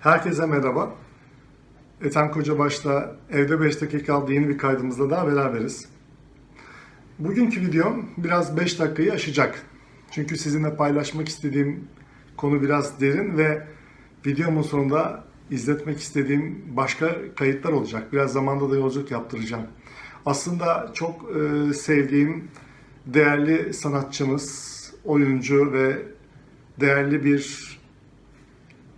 Herkese merhaba. Ethem Kocabaş'la Evde 5 dakika adlı yeni bir kaydımızda daha beraberiz. Bugünkü videom biraz 5 dakikayı aşacak. Çünkü sizinle paylaşmak istediğim konu biraz derin ve videomun sonunda izletmek istediğim başka kayıtlar olacak. Biraz zamanda da yolculuk yaptıracağım. Aslında çok e, sevdiğim değerli sanatçımız, oyuncu ve değerli bir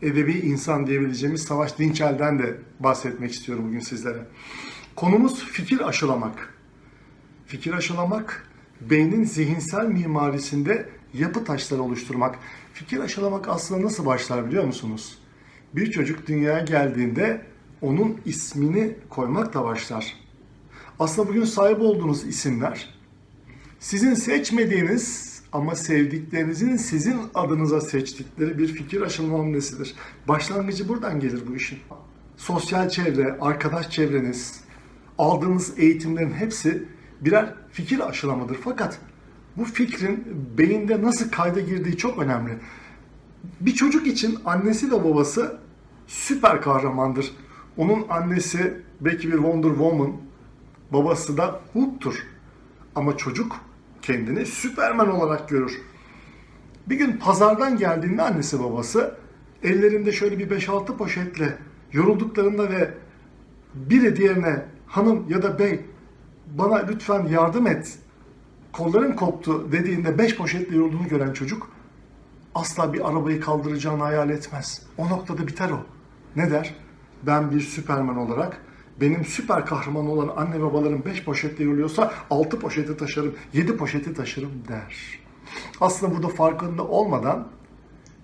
edebi insan diyebileceğimiz Savaş Dinçel'den de bahsetmek istiyorum bugün sizlere. Konumuz fikir aşılamak. Fikir aşılamak, beynin zihinsel mimarisinde yapı taşları oluşturmak. Fikir aşılamak aslında nasıl başlar biliyor musunuz? Bir çocuk dünyaya geldiğinde onun ismini koymakla başlar. Aslında bugün sahip olduğunuz isimler sizin seçmediğiniz ama sevdiklerinizin sizin adınıza seçtikleri bir fikir aşılma hamlesidir. Başlangıcı buradan gelir bu işin. Sosyal çevre, arkadaş çevreniz, aldığınız eğitimlerin hepsi birer fikir aşılamıdır. Fakat bu fikrin beyinde nasıl kayda girdiği çok önemli. Bir çocuk için annesi ve babası süper kahramandır. Onun annesi belki bir Wonder Woman, babası da Hulk'tur. Ama çocuk kendini Süperman olarak görür. Bir gün pazardan geldiğinde annesi babası ellerinde şöyle bir 5-6 poşetle yorulduklarında ve biri diğerine hanım ya da bey bana lütfen yardım et kolların koptu dediğinde 5 poşetle yorulduğunu gören çocuk asla bir arabayı kaldıracağını hayal etmez. O noktada biter o. Ne der? Ben bir Süperman olarak benim süper kahraman olan anne babalarım 5 poşetle yoruluyorsa 6 poşeti taşırım, 7 poşeti taşırım der. Aslında burada farkında olmadan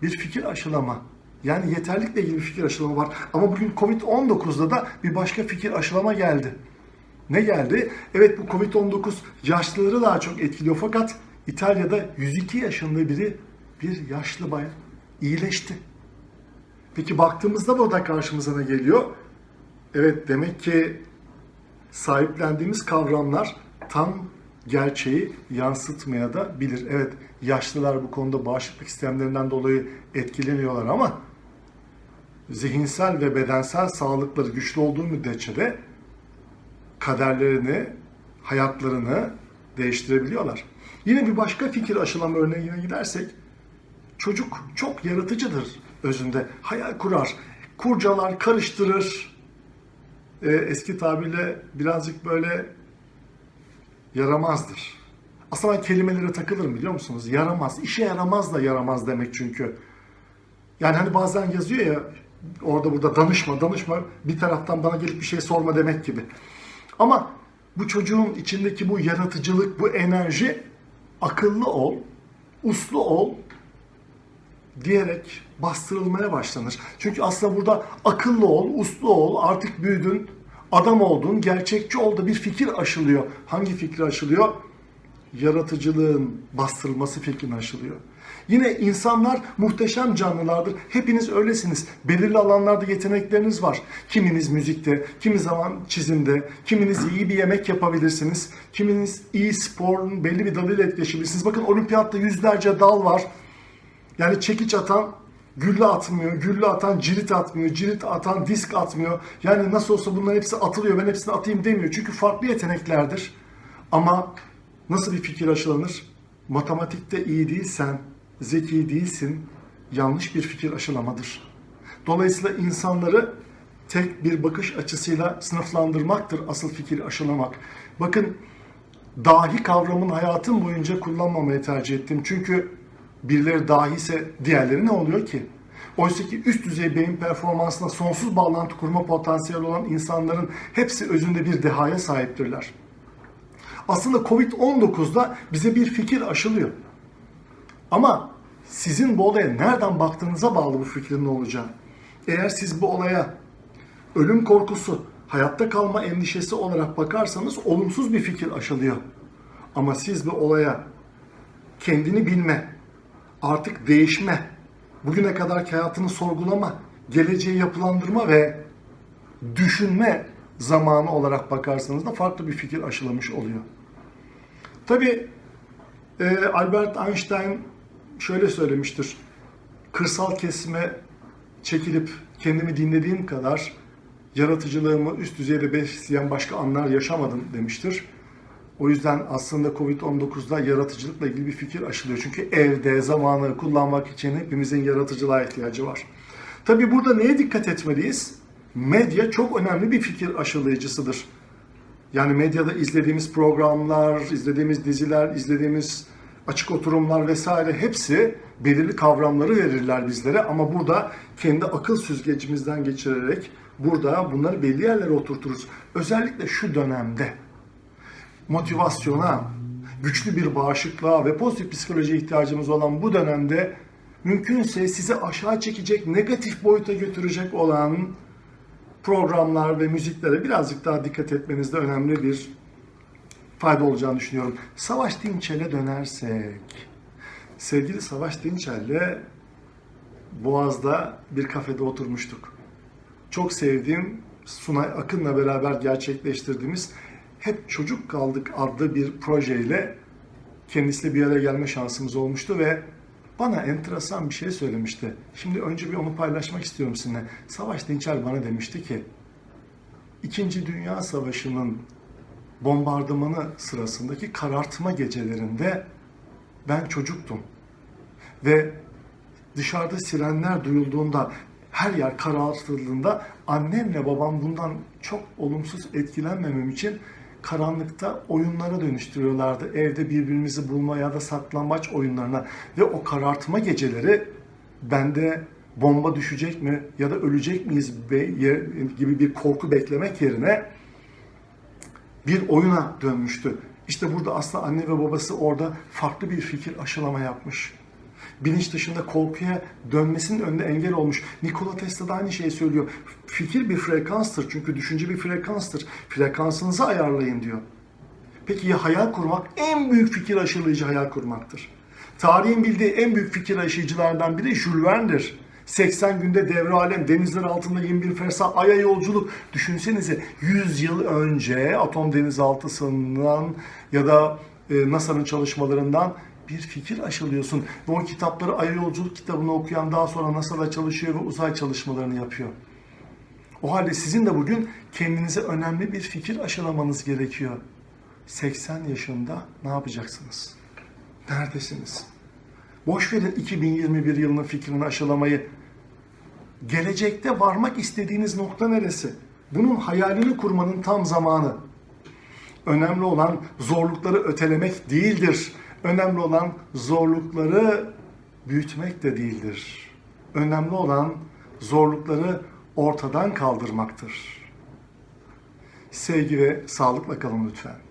bir fikir aşılama, yani yeterlikle ilgili bir fikir aşılama var. Ama bugün Covid-19'da da bir başka fikir aşılama geldi. Ne geldi? Evet bu Covid-19 yaşlıları daha çok etkiliyor fakat İtalya'da 102 yaşında biri bir yaşlı bayan iyileşti. Peki baktığımızda burada karşımıza ne geliyor? Evet demek ki sahiplendiğimiz kavramlar tam gerçeği yansıtmaya da bilir. Evet yaşlılar bu konuda bağışıklık sistemlerinden dolayı etkileniyorlar ama zihinsel ve bedensel sağlıkları güçlü olduğu müddetçe de kaderlerini, hayatlarını değiştirebiliyorlar. Yine bir başka fikir aşılama örneğine gidersek çocuk çok yaratıcıdır özünde. Hayal kurar, kurcalar, karıştırır, e, eski tabirle birazcık böyle yaramazdır. Aslında ben kelimelere takılırım biliyor musunuz? Yaramaz. İşe yaramaz da yaramaz demek çünkü. Yani hani bazen yazıyor ya orada burada danışma danışma bir taraftan bana gelip bir şey sorma demek gibi. Ama bu çocuğun içindeki bu yaratıcılık, bu enerji akıllı ol, uslu ol diyerek bastırılmaya başlanır. Çünkü aslında burada akıllı ol, uslu ol, artık büyüdün, adam oldun, gerçekçi ol bir fikir aşılıyor. Hangi fikri aşılıyor? Yaratıcılığın bastırılması fikrini aşılıyor. Yine insanlar muhteşem canlılardır. Hepiniz öylesiniz. Belirli alanlarda yetenekleriniz var. Kiminiz müzikte, kimi zaman çizimde, kiminiz iyi bir yemek yapabilirsiniz. Kiminiz iyi sporun belli bir dalıyla etkileşebilirsiniz. Bakın olimpiyatta yüzlerce dal var. Yani çekiç atan gülle atmıyor, gülle atan cirit atmıyor, cirit atan disk atmıyor. Yani nasıl olsa bunların hepsi atılıyor, ben hepsini atayım demiyor. Çünkü farklı yeteneklerdir. Ama nasıl bir fikir aşılanır? Matematikte iyi değilsen, zeki değilsin, yanlış bir fikir aşılamadır. Dolayısıyla insanları tek bir bakış açısıyla sınıflandırmaktır asıl fikir aşılamak. Bakın dahi kavramını hayatım boyunca kullanmamayı tercih ettim. Çünkü birileri dahiyse diğerleri ne oluyor ki? Oysa ki üst düzey beyin performansına sonsuz bağlantı kurma potansiyeli olan insanların hepsi özünde bir dehaya sahiptirler. Aslında Covid-19'da bize bir fikir aşılıyor. Ama sizin bu olaya nereden baktığınıza bağlı bu fikrin ne olacağı. Eğer siz bu olaya ölüm korkusu, hayatta kalma endişesi olarak bakarsanız olumsuz bir fikir aşılıyor. Ama siz bu olaya kendini bilme, artık değişme, bugüne kadarki hayatını sorgulama, geleceği yapılandırma ve düşünme zamanı olarak bakarsanız da farklı bir fikir aşılamış oluyor. Tabi Albert Einstein şöyle söylemiştir. Kırsal kesime çekilip kendimi dinlediğim kadar yaratıcılığımı üst düzeyde besleyen başka anlar yaşamadım demiştir. O yüzden aslında Covid-19'da yaratıcılıkla ilgili bir fikir aşılıyor. Çünkü evde zamanı kullanmak için hepimizin yaratıcılığa ihtiyacı var. Tabii burada neye dikkat etmeliyiz? Medya çok önemli bir fikir aşılayıcısıdır. Yani medyada izlediğimiz programlar, izlediğimiz diziler, izlediğimiz açık oturumlar vesaire hepsi belirli kavramları verirler bizlere ama burada kendi akıl süzgecimizden geçirerek burada bunları belli yerlere oturturuz. Özellikle şu dönemde motivasyona, güçlü bir bağışıklığa ve pozitif psikolojiye ihtiyacımız olan bu dönemde mümkünse sizi aşağı çekecek, negatif boyuta götürecek olan programlar ve müziklere birazcık daha dikkat etmenizde önemli bir fayda olacağını düşünüyorum. Savaş Dinçel'e dönersek, sevgili Savaş Dinçel'le Boğaz'da bir kafede oturmuştuk. Çok sevdiğim Sunay Akın'la beraber gerçekleştirdiğimiz Hep Çocuk Kaldık adlı bir projeyle kendisiyle bir araya gelme şansımız olmuştu ve bana enteresan bir şey söylemişti. Şimdi önce bir onu paylaşmak istiyorum sizinle. Savaş Dinçer bana demişti ki, İkinci Dünya Savaşı'nın bombardımanı sırasındaki karartma gecelerinde ben çocuktum. Ve dışarıda sirenler duyulduğunda, her yer karartıldığında annemle babam bundan çok olumsuz etkilenmemem için karanlıkta oyunlara dönüştürüyorlardı. Evde birbirimizi bulma ya da saklambaç oyunlarına. Ve o karartma geceleri bende bomba düşecek mi ya da ölecek miyiz gibi bir korku beklemek yerine bir oyuna dönmüştü. İşte burada aslında anne ve babası orada farklı bir fikir aşılama yapmış. Bilinç dışında korkuya dönmesinin önünde engel olmuş. Nikola Tesla da aynı şeyi söylüyor. Fikir bir frekanstır çünkü düşünce bir frekanstır. Frekansınızı ayarlayın diyor. Peki ya hayal kurmak? En büyük fikir aşılayıcı hayal kurmaktır. Tarihin bildiği en büyük fikir aşılayıcılardan biri Jules Verne'dir. 80 günde devre alem, denizler altında 21 fersah, aya yolculuk. Düşünsenize 100 yıl önce atom denizaltısından ya da e, NASA'nın çalışmalarından bir fikir aşılıyorsun. Ve o kitapları Aya Yolculuk kitabını okuyan daha sonra NASA'da çalışıyor ve uzay çalışmalarını yapıyor. O halde sizin de bugün kendinize önemli bir fikir aşılamanız gerekiyor. 80 yaşında ne yapacaksınız? Neredesiniz? Boş verin 2021 yılının fikrini aşılamayı. Gelecekte varmak istediğiniz nokta neresi? Bunun hayalini kurmanın tam zamanı. Önemli olan zorlukları ötelemek değildir. Önemli olan zorlukları büyütmek de değildir. Önemli olan zorlukları ortadan kaldırmaktır. Sevgi ve sağlıkla kalın lütfen.